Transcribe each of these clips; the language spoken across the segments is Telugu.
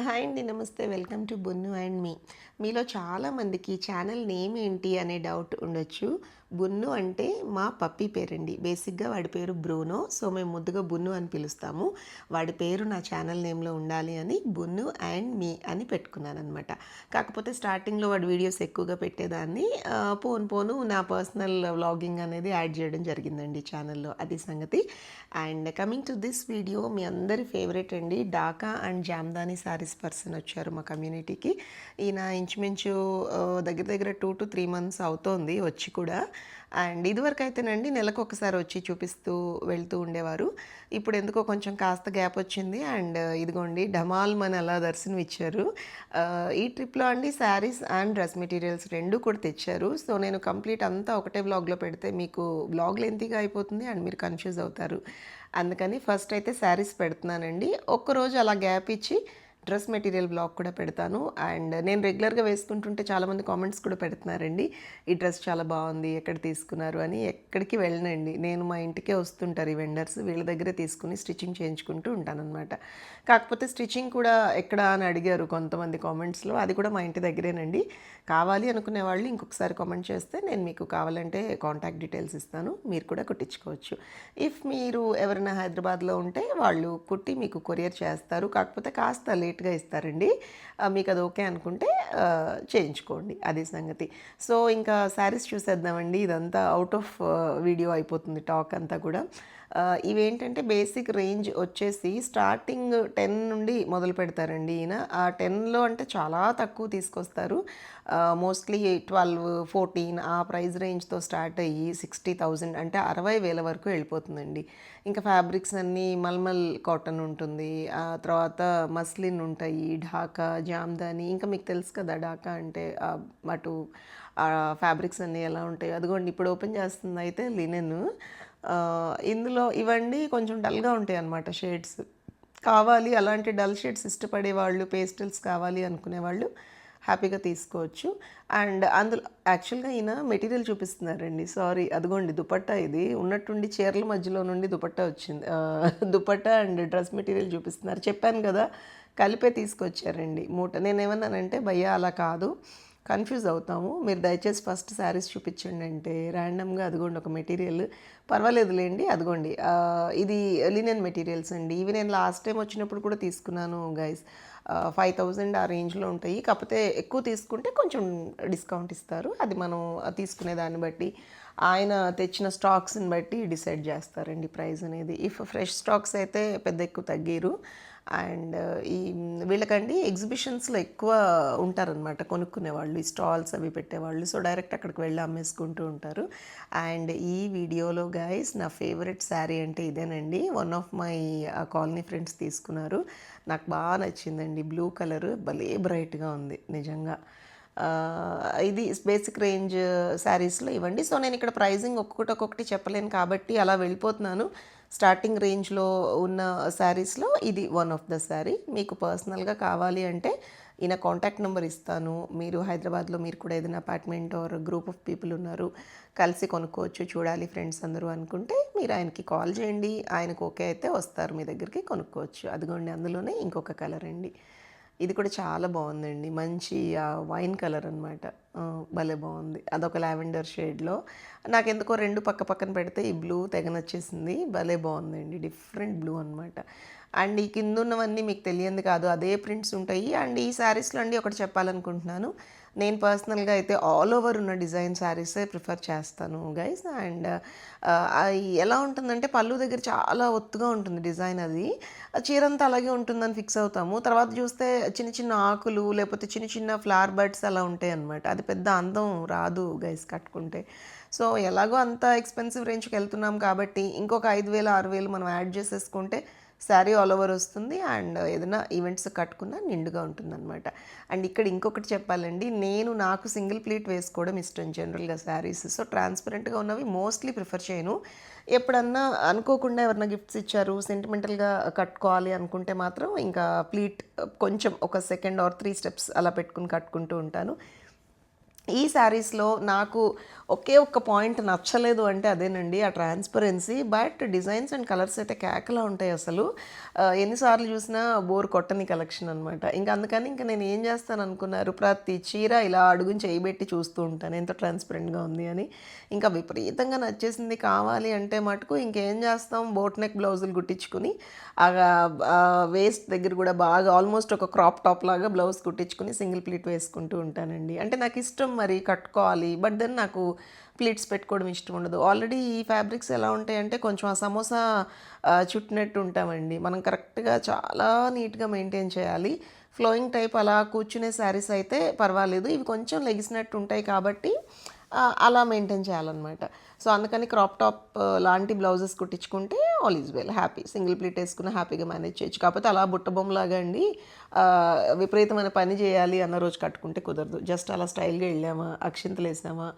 హాయ్ అండి నమస్తే. వెల్కమ్ టు బొన్ను అండ్ మీ. మీలో చాలామందికి ఛానల్ నేమ్ ఏంటి అనే డౌట్ ఉండొచ్చు. బున్ను అంటే మా పప్పి పేరండి. బేసిక్గా వాడి పేరు బ్రూనో. సో మేము ముద్దుగా బున్ను అని పిలుస్తాము. వాడి పేరు నా ఛానల్ నేమ్లో ఉండాలి అని బున్ను అండ్ మీ అని పెట్టుకున్నాను అనమాట కాకపోతే స్టార్టింగ్లో వాడి వీడియోస్ ఎక్కువగా పెట్టేదాన్ని. పోను పోను నా పర్సనల్ వ్లాగింగ్ అనేది యాడ్ చేయడం జరిగిందండి ఛానల్లో. అది సంగతి. And coming to this video మీ అందరి ఫేవరెట్ అండి డాకా అండ్ జామ్దాని సారీస్ పర్సన్ వచ్చారు మా కమ్యూనిటీకి. ఈయన ఇంచుమించు దగ్గర దగ్గర టూ టు త్రీ మంత్స్ అవుతోంది వచ్చి కూడా. అండ్ ఇదివరకు అయితేనండి నెలకు ఒకసారి వచ్చి చూపిస్తూ వెళ్తూ ఉండేవారు. ఇప్పుడు ఎందుకో కొంచెం కాస్త గ్యాప్ వచ్చింది. అండ్ ఇదిగోండి డమాల్ మన అలా దర్శనం ఇచ్చారు ఈ ట్రిప్లో అండి శారీస్ అండ్ డ్రెస్ మెటీరియల్స్ రెండు కూడా తెచ్చారు. సో నేను కంప్లీట్ అంతా ఒకటే బ్లాగ్లో పెడితే మీకు బ్లాగ్ లెంతీగా అయిపోతుంది అండ్ మీరు కన్ఫ్యూజ్ అవుతారు. అందుకని ఫస్ట్ అయితే శారీస్ పెడుతున్నానండి. ఒక్కరోజు అలా గ్యాప్ ఇచ్చి డ్రెస్ మెటీరియల్ బ్లాగ్ కూడా పెడతాను. అండ్ నేను రెగ్యులర్గా వేసుకుంటుంటే చాలామంది కామెంట్స్ కూడా పెడుతున్నారండి. ఈ డ్రెస్ చాలా బాగుంది ఎక్కడ తీసుకున్నారు అని ఎక్కడికి వెళ్ళనండి. నేను మా ఇంటికే వస్తుంటారు ఈ వెండర్స్ వీళ్ళ దగ్గరే తీసుకుని స్టిచ్చింగ్ చేయించుకుంటూ ఉంటానన్నమాట. కాకపోతే స్టిచ్చింగ్ కూడా ఎక్కడ అని అడిగారు కొంతమంది కామెంట్స్లో. అది కూడా మా ఇంటి దగ్గరేనండి. కావాలి అనుకునే వాళ్ళు ఇంకొకసారి కామెంట్ చేస్తే నేను మీకు కావాలంటే కాంటాక్ట్ డీటెయిల్స్ ఇస్తాను. మీరు కూడా కుట్టించుకోవచ్చు. ఇఫ్ మీరు ఎవరైనా హైదరాబాద్లో ఉంటే వాళ్ళు కుట్టి మీకు కొరియర్ చేస్తారు. కాకపోతే కాస్త లేట్గా ఇస్తారండి. మీకు అది ఓకే అనుకుంటే చేయించుకోండి అది సంగతి. సో ఇంకా శారీస్ చూసేద్దామండి. ఇదంతా అవుట్ ఆఫ్ వీడియో అయిపోతుంది టాక్ అంతా కూడా. ఇవేంటంటే బేసిక్ రేంజ్ వచ్చేసి స్టార్టింగ్ టెన్ నుండి మొదలు పెడతారండి ఈయన. ఆ టెన్లో అంటే చాలా తక్కువ తీసుకొస్తారు. మోస్ట్లీ ట్వెల్వ్ ఫోర్టీన్ ఆ ప్రైస్ రేంజ్తో స్టార్ట్ అయ్యి సిక్స్టీ థౌజండ్ అంటే అరవై వేల వరకు వెళ్ళిపోతుందండి. ఇంకా ఫ్యాబ్రిక్స్ అన్నీ మల్మల్ కాటన్ ఉంటుంది. ఆ తర్వాత మస్లిన్ ఉంటాయి ఢాకా జామ్దాని. ఇంకా మీకు తెలుసు కదా ఢాకా అంటే అటు ఫ్యాబ్రిక్స్ అన్నీ ఎలా ఉంటాయి. అదిగోండి ఇప్పుడు ఓపెన్ చేస్తుంది అయితే లినెన్. ఇందులో ఇవన్నీ కొంచెం డల్గా ఉంటాయి అన్నమాట షేడ్స్. కావాలి అలాంటి డల్ షేడ్స్ ఇష్టపడే వాళ్ళు పేస్టల్స్ కావాలి అనుకునే వాళ్ళు హ్యాపీగా తీసుకోవచ్చు. అండ్ అందులో యాక్చువల్గా ఈయన మెటీరియల్ చూపిస్తున్నారండి. సారీ అదిగోండి దుపట్టా ఇది. ఉన్నట్టుండి చీరల మధ్యలో నుండి దుపట్టా వచ్చింది. దుపట్టా అండ్ డ్రెస్ మెటీరియల్ చూపిస్తున్నారు. చెప్పాను కదా కలిపే తీసుకొచ్చారండి. మూట నేను ఏమన్నానంటే భయ్యా అలా కాదు. కన్ఫ్యూజ్ అవుతాము. మీరు దయచేసి ఫస్ట్ శారీస్ చూపించండి అంటే ర్యాండమ్గా అదిగోండి ఒక మెటీరియల్. పర్వాలేదులేండి అదిగోండి. ఇది లినెన్ మెటీరియల్స్ అండి. ఇవి నేను లాస్ట్ టైం వచ్చినప్పుడు కూడా తీసుకున్నాను గైస్ ఫైవ్ థౌజండ్ ఆ రేంజ్లో ఉంటాయి. కాకపోతే ఎక్కువ తీసుకుంటే కొంచెం డిస్కౌంట్ ఇస్తారు. అది మనం తీసుకునే దాన్ని బట్టి ఆయన తెచ్చిన స్టాక్స్ని బట్టి డిసైడ్ చేస్తారండి ప్రైస్ అనేది. ఇఫ్ ఫ్రెష్ స్టాక్స్ అయితే పెద్ద ఎక్కువ తగ్గిరు. అండ్ ఈ వీళ్ళకండి ఎగ్జిబిషన్స్లో ఎక్కువ ఉంటారనమాట కొనుక్కునే వాళ్ళు ఈ స్టాల్స్ అవి పెట్టేవాళ్ళు. సో డైరెక్ట్ అక్కడికి వెళ్ళి అమ్మేసుకుంటూ ఉంటారు. అండ్ ఈ వీడియోలో గైస్ నా ఫేవరెట్ శారీ అంటే ఇదేనండి. One of my colony friends తీసుకున్నారు. నాకు బాగా నచ్చిందండి. బ్లూ కలర్ భలే బ్రైట్గా ఉంది నిజంగా. ఇది బేసిక్ రేంజ్ శారీస్లో ఇవ్వండి. సో నేను ఇక్కడ ప్రైజింగ్ ఒక్కొక్కటి ఒక్కొక్కటి చెప్పలేను కాబట్టి అలా వెళ్ళిపోతున్నాను. స్టార్టింగ్ రేంజ్లో ఉన్న శారీస్లో ఇది వన్ ఆఫ్ ద శారీ. మీకు పర్సనల్గా కావాలి అంటే ఈయన కాంటాక్ట్ నెంబర్ ఇస్తాను. మీరు హైదరాబాద్లో మీరు కూడా ఏదైనా apartment or group of people ఉన్నారు కలిసి కొనుక్కోవచ్చు చూడాలి ఫ్రెండ్స్ అందరూ అనుకుంటే మీరు ఆయనకి కాల్ చేయండి. ఆయనకు ఓకే అయితే వస్తారు మీ దగ్గరికి కొనుక్కోవచ్చు. అదిగోండి అందులోనే ఇంకొక కలర్ అండి. ఇది కూడా చాలా బాగుందండి. మంచి వైన్ కలర్ అనమాట భలే బాగుంది. అదొక లావెండర్ షేడ్లో నాకు ఎందుకో రెండు పక్క పక్కన పెడితే ఈ బ్లూ తెగ నచ్చేసింది. భలే బాగుందండి. డిఫరెంట్ బ్లూ అనమాట అండ్ ఈ కింద ఉన్నవన్నీ మీకు తెలియంది కాదు. అదే ప్రింట్స్ ఉంటాయి. అండ్ ఈ శారీస్లో అండి ఒకటి చెప్పాలనుకుంటున్నాను. నేను పర్సనల్గా అయితే ఆల్ ఓవర్ ఉన్న డిజైన్ శారీసే ప్రిఫర్ చేస్తాను గైస్ అండ్ ఎలా ఉంటుందంటే పళ్ళు దగ్గర చాలా ఒత్తుగా ఉంటుంది డిజైన్ అది. ఆ చీర అంతా అలాగే ఉంటుందని ఫిక్స్ అవుతాము. తర్వాత చూస్తే చిన్న చిన్న ఆకులు లేకపోతే చిన్న చిన్న ఫ్లవర్ బర్డ్స్ అలా ఉంటాయి అనమాట అది పెద్ద అందం రాదు గైస్ కట్టుకుంటే. సో ఎలాగో అంత ఎక్స్పెన్సివ్ రేంజ్కి వెళ్తున్నాం కాబట్టి ఇంకొక ఐదు వేలు ఆరు వేలు మనం యాడ్ చేసేసుకుంటే శారీ ఆల్ ఓవర్ వస్తుంది అండ్ ఏదైనా ఈవెంట్స్ కట్టుకున్నా నిండుగా ఉంటుందన్నమాట. అండ్ ఇక్కడ ఇంకొకటి చెప్పాలండి నేను నాకు సింగిల్ ప్లీట్ వేసుకోవడం ఇష్టం జనరల్గా శారీస్. సో ట్రాన్స్పరెంట్గా ఉన్నవి మోస్ట్లీ ప్రిఫర్ చేయను. ఎప్పుడన్నా అనుకోకుండా ఎవరైనా గిఫ్ట్స్ ఇచ్చారు సెంటిమెంటల్గా కట్టుకోవాలి అనుకుంటే మాత్రం ఇంకా ప్లీట్ కొంచెం ఒక సెకండ్ ఆర్ త్రీ స్టెప్స్ అలా పెట్టుకుని కట్టుకుంటూ ఉంటాను. ఈ శారీస్లో నాకు ఒకే ఒక్క పాయింట్ నచ్చలేదు అంటే అదేనండి ఆ transparency but designs and colours అయితే కేకలా ఉంటాయి అసలు. ఎన్నిసార్లు చూసినా బోర్ కొట్టని కలెక్షన్ అనమాట ఇంకా అందుకని ఇంకా నేను ఏం చేస్తాను అనుకున్నారు? ప్రతి చీర ఇలా అడుగుని చేయబెట్టి చూస్తూ ఉంటాను. ఎంత ట్రాన్స్పరెంట్గా ఉంది అని. ఇంకా విపరీతంగా నచ్చేసింది కావాలి అంటే మటుకు ఇంకేం చేస్తాం? బోట్ నెక్ బ్లౌజులు కుట్టించుకుని వేస్ట్ దగ్గర కూడా బాగా ఆల్మోస్ట్ ఒక క్రాప్ టాప్ లాగా బ్లౌజ్ కుట్టించుకుని సింగిల్ ప్లీట్ వేసుకుంటూ ఉంటానండి. అంటే నాకు ఇష్టం మరి కట్టుకోవాలి. బట్ దెన్ నాకు ప్లీట్స్ పెట్టుకోవడం ఇష్టం ఉండదు. ఆల్రెడీ ఈ ఫ్యాబ్రిక్స్ ఎలా ఉంటాయంటే కొంచెం ఆ సమోసా చుట్టినట్టు ఉంటామండి. మనం కరెక్ట్గా చాలా నీట్గా మెయింటైన్ చేయాలి. ఫ్లోయింగ్ టైప్ అలా కూర్చునే శారీస్ అయితే పర్వాలేదు. ఇవి కొంచెం లెగిసినట్టు ఉంటాయి కాబట్టి అలా మెయింటైన్ చేయాలన్నమాట. సో అందుకని క్రాప్ టాప్ లాంటి blouses కుట్టించుకుంటే all is well happy. Single pleat వేసుకుని హ్యాపీగా మేనేజ్ చేయొచ్చు. కాకపోతే అలా బుట్టబొమ్మలాగా అండి విపరీతమైన పని చేయాలి అన్న రోజు కట్టుకుంటే కుదరదు. జస్ట్ అలా స్టైల్గా వెళ్ళామా అక్షింతలు వేసామా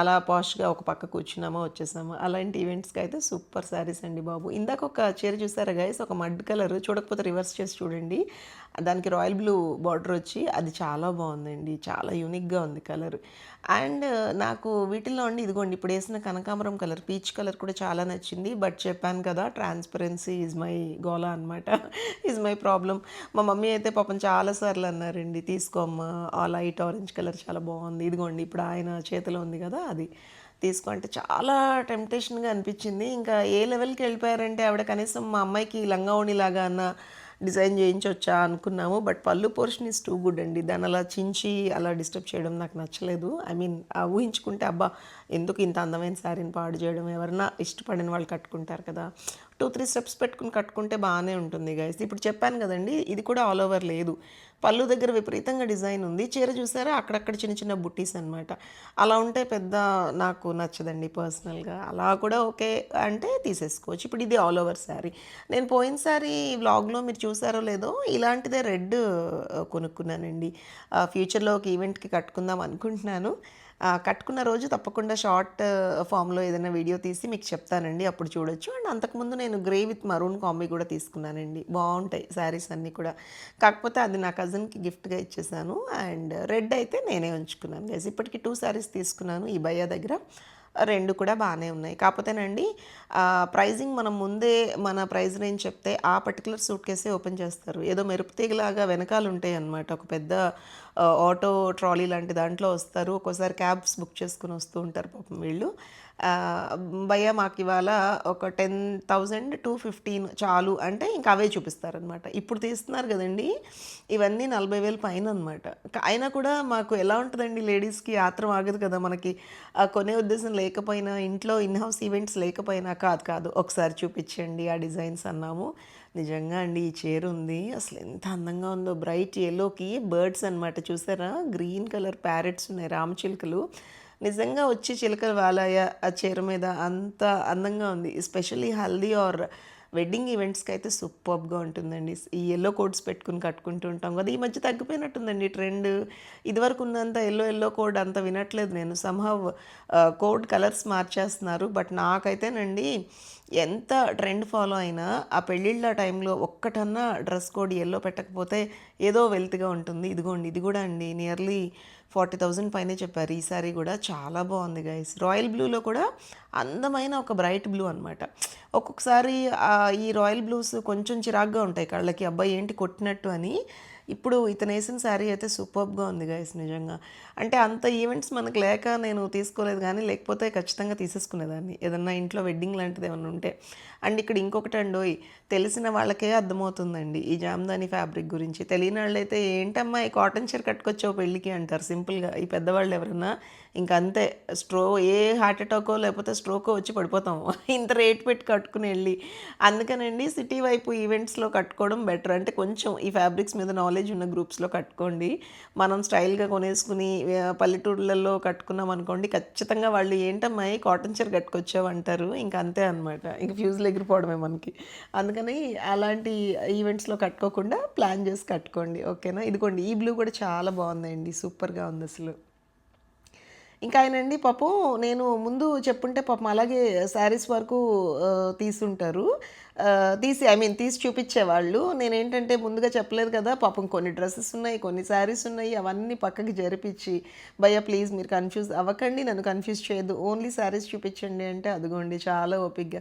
అలా పాష్గా ఒక పక్క కూర్చున్నామా వచ్చేసామా అలాంటి ఈవెంట్స్కి అయితే సూపర్ శారీస్ అండి బాబు. ఇందాక ఒక చీర చూసారా గైస్ ఒక మడ్ కలర్ చూడకపోతే రివర్స్ చేసి చూడండి. దానికి రాయల్ బ్లూ బార్డర్ వచ్చి అది చాలా బాగుందండి. చాలా యూనిక్గా ఉంది కలర్ అండ్ uh, నాకు వీటిల్లో అండి ఇదిగోండి ఇప్పుడు వేసిన కనకాంబరం కలర్ పీచ్ కలర్ కూడా చాలా నచ్చింది. బట్ చెప్పాను కదా ట్రాన్స్పరెన్సీ ఈజ్ మై గోలా అనమాట ఈజ్ మై ప్రాబ్లం మా మమ్మీ అయితే పాపం చాలాసార్లు అన్నారండి తీసుకోమ్మా ఆ లైట్ ఆరెంజ్ కలర్ చాలా బాగుంది. ఇదిగోండి ఇప్పుడు ఆయన చేతిలో ఉంది కదా అది. తీసుకుంటే చాలా టెంప్టేషన్గా అనిపించింది. ఇంకా ఏ లెవెల్కి వెళ్ళిపోయారంటే ఆవిడ కనీసం మా అమ్మాయికి లంగా లాగా అన్న డిజైన్ చేయించవచ్చా అనుకున్నాము. బట్ పళ్ళు పోర్షన్ ఇస్ టూ గుడ్ అండి. దాన్ని అలా చించి అలా డిస్టర్బ్ చేయడం నాకు నచ్చలేదు. ఐ మీన్ ఊహించుకుంటే అబ్బా ఎందుకు ఇంత అందమైన శారీని పాడు చేయడం? ఎవరన్నా ఇష్టపడిన వాళ్ళు కట్టుకుంటారు కదా. టూ త్రీ స్టెప్స్ పెట్టుకుని కట్టుకుంటే బాగానే ఉంటుంది గైస్ ఇప్పుడు చెప్పాను కదండి ఇది కూడా ఆల్ ఓవర్ లేదు. పళ్ళు దగ్గర విపరీతంగా డిజైన్ ఉంది. చీర చూసారా? అక్కడక్కడ చిన్న చిన్న బుట్టీస్ అనమాట అలా ఉంటే పెద్ద నాకు నచ్చదండి పర్సనల్గా అలా కూడా ఓకే అంటే తీసేసుకోవచ్చు. ఇప్పుడు ఇది ఆల్ ఓవర్ శారీ నేను పోయిన సారి వ్లాగ్లో మీరు చూసారో లేదో ఇలాంటిదే రెడ్ కొనుక్కున్నానండి. ఫ్యూచర్లో ఒక ఈవెంట్కి కట్టుకుందాం అనుకుంటున్నాను. కట్టుకున్న రోజు తప్పకుండా షార్ట్ ఫామ్లో ఏదైనా వీడియో తీసి మీకు చెప్తానండి. అప్పుడు చూడొచ్చు. అండ్ అంతకుముందు నేను గ్రే విత్ మరూన్ కాంబీ కూడా తీసుకున్నానండి. బాగుంటాయి శారీస్ అన్నీ కూడా. కాకపోతే అది నా కజిన్కి గిఫ్ట్గా ఇచ్చేసాను. అండ్ రెడ్ అయితే నేనే ఉంచుకున్నాను గైస్ ఇప్పటికి టూ శారీస్ తీసుకున్నాను ఈ భయ్య దగ్గర. రెండు కూడా బాగానే ఉన్నాయి. కాకపోతేనండి ప్రైజింగ్ మనం ముందే మన ప్రైస్ రేంజ్ చెప్తే ఆ పర్టికులర్ సూట్ కేసే ఓపెన్ చేస్తారు. ఏదో మెరుపుతీగలాగా వెనకాలు వెనకాల ఉంటాయి అన్నమాట. ఒక పెద్ద ఆటో ట్రాలీ లాంటి దాంట్లో వస్తారు. ఒక్కోసారి క్యాబ్స్ బుక్ చేసుకుని వస్తూ ఉంటారు పాపం వీళ్ళు. భయ్య మాకు ఇవాళ ఒక టెన్ థౌజండ్ టూ ఫిఫ్టీన్ చాలు అంటే ఇంకా అవే చూపిస్తారనమాట ఇప్పుడు తీస్తున్నారు కదండి ఇవన్నీ నలభై వేలు పైన అనమాట అయినా కూడా మాకు ఎలా ఉంటుందండి లేడీస్కి ఆత్రం ఆగదు కదా మనకి. కొనే ఉద్దేశం లేకపోయినా ఇంట్లో ఇన్హౌస్ ఈవెంట్స్ లేకపోయినా కాదు కాదు ఒకసారి చూపించండి ఆ డిజైన్స్ అన్నాము. నిజంగా అండి ఈ చీర ఉంది అసలు ఎంత అందంగా ఉందో. బ్రైట్ ఎల్లోకి బర్డ్స్ అన్నమాట చూసారా? గ్రీన్ కలర్ ప్యారెట్స్ ఉన్నాయి రామచిలుకలు. నిజంగా వచ్చి చిలుకలు వాలాయ ఆ చీర మీద అంత అందంగా ఉంది. ఎస్పెషల్లీ హల్దీ ఆర్ వెడ్డింగ్ ఈవెంట్స్కి అయితే సూపర్గా ఉంటుందండి. ఈ ఎల్లో కోడ్స్ పెట్టుకుని కట్టుకుంటూ ఉంటాం కదా ఈ మధ్య తగ్గిపోయినట్టుందండి ట్రెండ్ ఇదివరకు ఉన్నంత ఎల్లో ఎల్లో కోడ్ అంత వినట్లేదు నేను. సంహవ్ కోడ్ కలర్స్ మార్చేస్తున్నారు. బట్ నాకైతేనండి ఎంత ట్రెండ్ ఫాలో అయినా ఆ పెళ్ళిళ్ళ టైంలో ఒక్కటన్నా డ్రెస్ కోడ్ ఎల్లో పెట్టకపోతే ఏదో వెల్త్గా ఉంటుంది. ఇదిగోండి ఇది కూడా అండి. నియర్లీ ఫార్టీ థౌజండ్ పైనే చెప్పారు. ఈ సారీ కూడా చాలా బాగుంది గైస్ రాయల్ బ్లూలో కూడా అందమైన ఒక బ్రైట్ బ్లూ అనమాట ఒక్కొక్కసారి ఈ రాయల్ బ్లూస్ కొంచెం చిరాగ్గా ఉంటాయి. కళ్ళకి అబ్బాయి ఏంటి కొట్టినట్టు అని. ఇప్పుడు ఇతను వేసిన శారీ అయితే సూపర్గా ఉంది గైస్ నిజంగా. అంటే అంత ఈవెంట్స్ మనకు లేక నేను తీసుకోలేదు కానీ లేకపోతే ఖచ్చితంగా తీసేసుకునేదాన్ని. ఏదన్నా ఇంట్లో వెడ్డింగ్ లాంటిది ఏమన్నా ఉంటే. అండ్ ఇక్కడ ఇంకొకటి అండోయ్ తెలిసిన వాళ్ళకే అర్థమవుతుందండి ఈ జామ్దాని ఫ్యాబ్రిక్ గురించి. తెలియని వాళ్ళైతే ఏంటమ్మా ఈ కాటన్ చీర కట్టుకొచ్చావు పెళ్ళికి? అంటారు. సింపుల్గా ఈ పెద్దవాళ్ళు ఎవరన్నా ఇంకా అంతే స్ట్రో ఏ హార్ట్ అటాకో లేకపోతే స్ట్రోకో వచ్చి పడిపోతాము. ఇంత రేట్ పెట్టి కట్టుకుని వెళ్ళి. అందుకనండి సిటీ వైపు ఈవెంట్స్లో కట్టుకోవడం బెటర్. అంటే కొంచెం ఈ ఫ్యాబ్రిక్స్ మీద నాలెడ్జ్ ఉన్న గ్రూప్స్లో కట్టుకోండి. మనం స్టైల్గా కొనేసుకుని పల్లెటూర్లలో కట్టుకున్నాం అనుకోండి ఖచ్చితంగా వాళ్ళు ఏంటమ్మా కాటన్ చీర కట్టుకొచ్చావు అంటారు. ఇంకా అంతే అనమాట ఇంక ఫ్యూజులు ఎగిరిపోవడమే మనకి. అందుకని అలాంటి ఈవెంట్స్లో కట్టుకోకుండా ప్లాన్ చేసి కట్టుకోండి. ఓకేనా? ఇదిగోండి ఈ బ్లూ కూడా చాలా బాగుందండి. సూపర్గా ఉంది అసలు. ఇంకా ఆయనండి పాపం నేను ముందు చెప్పుంటే పాపం అలాగే శారీస్ వరకు తీసుంటారు తీసి ఐ మీన్ తీసి చూపించేవాళ్ళు. నేనేంటంటే ముందుగా చెప్పలేదు కదా పాపం కొన్ని డ్రెస్సెస్ ఉన్నాయి కొన్ని శారీస్ ఉన్నాయి అవన్నీ పక్కకి జరిపించి భయ్య ప్లీజ్ మీరు కన్ఫ్యూజ్ అవ్వకండి నన్ను కన్ఫ్యూజ్ చేయొద్దు. ఓన్లీ శారీస్ చూపించండి అంటే అదిగోండి చాలా ఓపిక్గా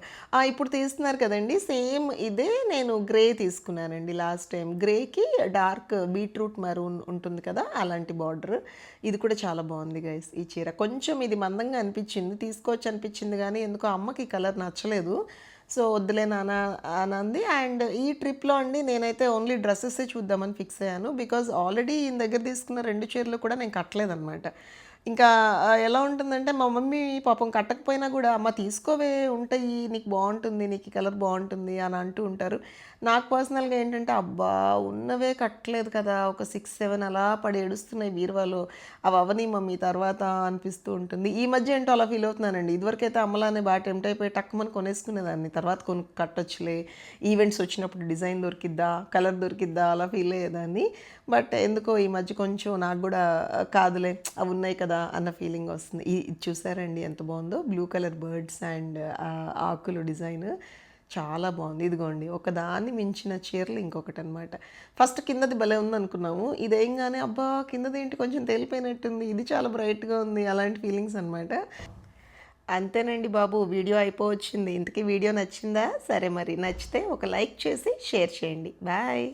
ఇప్పుడు తీస్తున్నారు కదండి సేమ్ ఇదే నేను గ్రే తీసుకున్నానండి లాస్ట్ టైం. గ్రేకి డార్క్ బీట్రూట్ మరూన్ ఉంటుంది కదా అలాంటి బార్డర్. ఇది కూడా చాలా బాగుంది గైస్. ఈ చీర కొంచెం ఇది మందంగా అనిపించింది తీసుకోవచ్చు అనిపించింది కానీ ఎందుకో అమ్మకి కలర్ నచ్చలేదు. సో వద్దులే నాన్న అనంది అండ్ ఈ ట్రిప్లో అండి నేనైతే ఓన్లీ డ్రెస్సెస్ చూద్దామని ఫిక్స్ అయ్యాను. బికాజ్ ఆల్రెడీ ఈయన దగ్గర తీసుకున్న రెండు చీరలు కూడా నేను కట్టలేదన్నమాట. ఇంకా ఎలా ఉంటుందంటే మా మమ్మీ పాపం కట్టకపోయినా కూడా అమ్మ తీసుకోవే ఉంటాయి నీకు బాగుంటుంది నీకు కలర్ బాగుంటుంది అని అంటూ ఉంటారు. నాకు పర్సనల్గా ఏంటంటే అబ్బా ఉన్నవే కట్టలేదు కదా. ఒక సిక్స్ సెవెన్ అలా పడి ఏడుస్తున్నాయి బీరువాలో. అవి అవని మమ్మీ తర్వాత అనిపిస్తూ ఉంటుంది. ఈ మధ్య ఏంటో అలా ఫీల్ అవుతున్నానండి. ఇదివరకైతే అమ్మలానే బాగా టెంప్ట్ అయిపోయి టక్కుమని కొనేసుకునేదాన్ని. తర్వాత కొను కట్టొచ్చులే. ఈవెంట్స్ వచ్చినప్పుడు డిజైన్ దొరికిద్దా కలర్ దొరికిద్దా అలా ఫీల్ అయ్యేదాన్ని. బట్ ఎందుకో ఈ మధ్య కొంచెం నాకు కూడా కాదులే అవి ఉన్నాయి కదా అన్న ఫీలింగ్ వస్తుంది. ఇది చూసారండి ఎంత బాగుందో? బ్లూ కలర్ బర్డ్స్ అండ్ ఆకులు డిజైన్ చాలా బాగుంది. ఇదిగోండి ఒకదాన్ని మించిన చీరలు ఇంకొకటి అనమాట ఫస్ట్ కిందది భలే ఉంది అనుకున్నాము కానీ అబ్బా కిందది ఏంటి? కొంచెం తేలిపోయినట్టుంది. ఇది చాలా బ్రైట్గా ఉంది. అలాంటి ఫీలింగ్స్ అనమాట. అంతేనండి బాబు వీడియో అయిపోవచ్చింది. ఇంతకీ వీడియో నచ్చిందా? సరే మరి నచ్చితే ఒక లైక్ చేసి షేర్ చేయండి. బాయ్.